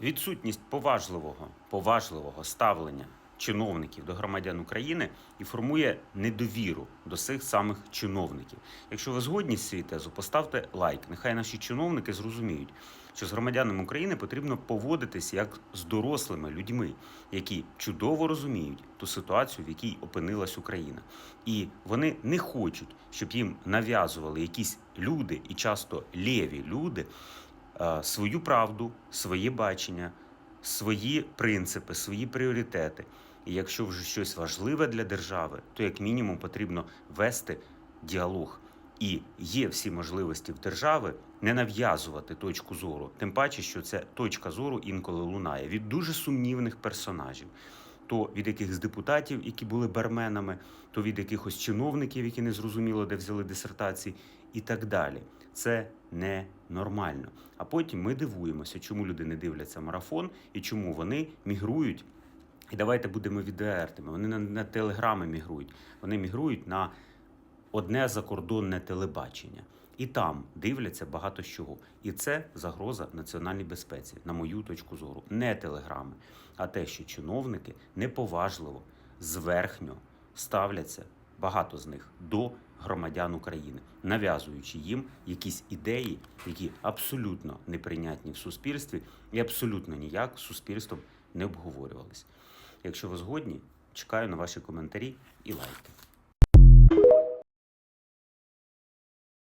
Відсутність поважливого, поважливого ставлення чиновників до громадян України і формує недовіру до цих самих чиновників. Якщо ви згодні з цією тезою, поставте лайк. Нехай наші чиновники зрозуміють, що з громадянами України потрібно поводитись як з дорослими людьми, які чудово розуміють ту ситуацію, в якій опинилась Україна. І вони не хочуть, щоб їм нав'язували якісь люди, і часто лєві люди, свою правду, своє бачення, свої принципи, свої пріоритети. І якщо вже щось важливе для держави, то як мінімум потрібно вести діалог. І є всі можливості в держави не нав'язувати точку зору, тим паче, що ця точка зору інколи лунає від дуже сумнівних персонажів. То від якихось депутатів, які були барменами, то від якихось чиновників, які не зрозуміло, де взяли дисертації, і так далі. Це ненормально. А потім ми дивуємося, чому люди не дивляться марафон і чому вони мігрують. І давайте будемо відвертими. Вони на, на телеграми мігрують. Вони мігрують на одне закордонне телебачення. І там дивляться багато чого. І це загроза національній безпеці, на мою точку зору. Не телеграми, а те, що чиновники неповажливо, зверхньо ставляться, багато з них, до громадян України, нав'язуючи їм якісь ідеї, які абсолютно неприйнятні в суспільстві і абсолютно ніяк суспільством не обговорювались. Якщо ви згодні, чекаю на ваші коментарі і лайки.